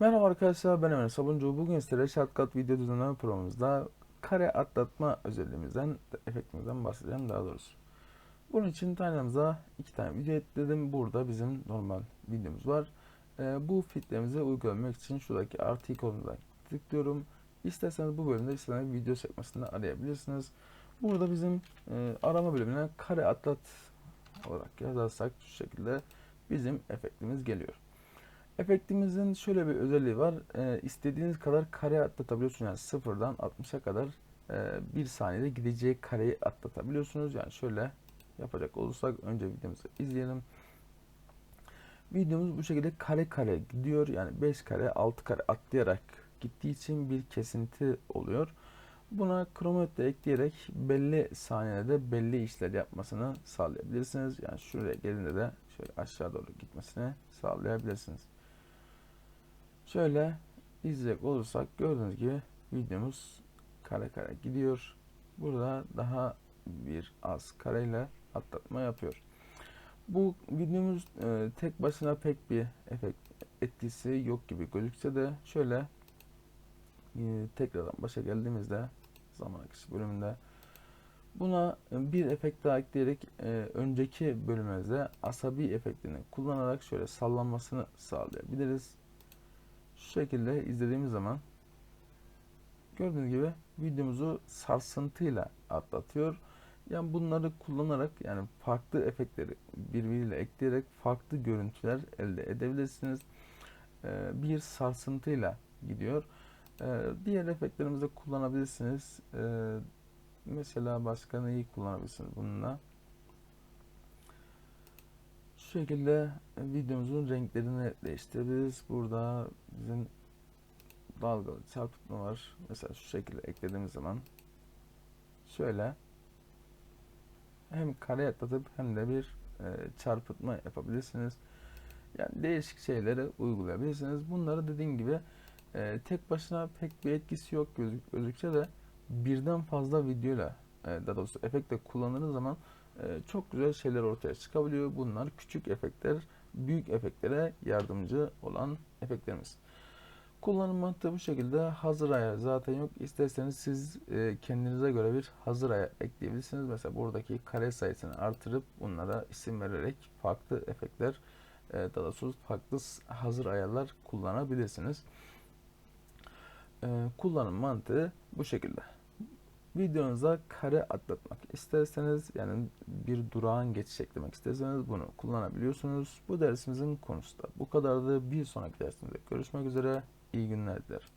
Merhaba arkadaşlar ben Emre Sabuncu. Bugün sizlere Shortcut video düzenleme programımızda kare atlatma özelliğimizden, efektimizden bahsedeceğim daha doğrusu. Bunun için tanemize iki tane video ekledim. Burada bizim normal videomuz var. Ee, bu fitlerimizi uygulamak için şuradaki artı ikonuna tıklıyorum. İsterseniz bu bölümde istediğiniz video sekmesinde arayabilirsiniz. Burada bizim e, arama bölümüne kare atlat olarak yazarsak şu şekilde bizim efektimiz geliyor. Efektimizin şöyle bir özelliği var. Ee, istediğiniz kadar kare atlatabiliyorsunuz. Yani sıfırdan 60'a kadar e, bir saniyede gideceği kareyi atlatabiliyorsunuz. Yani şöyle yapacak olursak önce videomuzu izleyelim. Videomuz bu şekilde kare kare gidiyor. Yani 5 kare 6 kare atlayarak gittiği için bir kesinti oluyor. Buna kronometre ekleyerek belli saniyede belli işler yapmasını sağlayabilirsiniz. Yani şuraya gelince de şöyle aşağı doğru gitmesini sağlayabilirsiniz. Şöyle izleyecek olursak gördüğünüz gibi videomuz kare kare gidiyor. Burada daha bir az kareyle atlatma yapıyor. Bu videomuz e, tek başına pek bir efekt etkisi yok gibi gözükse de şöyle e, tekrardan başa geldiğimizde zaman akışı bölümünde buna bir efekt daha ekleyerek e, önceki bölümümüzde asabi efektini kullanarak şöyle sallanmasını sağlayabiliriz. Şu şekilde izlediğimiz zaman gördüğünüz gibi videomuzu sarsıntıyla atlatıyor. Yani bunları kullanarak yani farklı efektleri birbiriyle ekleyerek farklı görüntüler elde edebilirsiniz. Ee, bir sarsıntıyla gidiyor. Ee, diğer efektlerimizi kullanabilirsiniz. Ee, mesela başka neyi kullanabilirsiniz bununla? Şekilde videomuzun renklerini değiştirebiliriz. Burada bizim dalgalı çarpıtma var. Mesela şu şekilde eklediğimiz zaman şöyle hem kare atlatıp hem de bir e, çarpıtma yapabilirsiniz. Yani değişik şeyleri uygulayabilirsiniz. Bunları dediğim gibi e, tek başına pek bir etkisi yok gözük gözükse de birden fazla videoyla e, daha doğrusu efektle kullanıldığı zaman e, çok güzel şeyler ortaya çıkabiliyor. Bunlar küçük efektler, büyük efektlere yardımcı olan efektlerimiz. Kullanım mantığı bu şekilde. Hazır ayar zaten yok. İsterseniz siz e, kendinize göre bir hazır ayar ekleyebilirsiniz. Mesela buradaki kare sayısını artırıp bunlara isim vererek farklı efektler e, daha doğrusu farklı hazır ayarlar kullanabilirsiniz. E, kullanım mantığı bu şekilde. Videonuza kare atlatmak isterseniz yani bir durağan geçiş eklemek isterseniz bunu kullanabiliyorsunuz. Bu dersimizin konusu da bu kadardı. Bir sonraki dersimizde görüşmek üzere. İyi günler dilerim.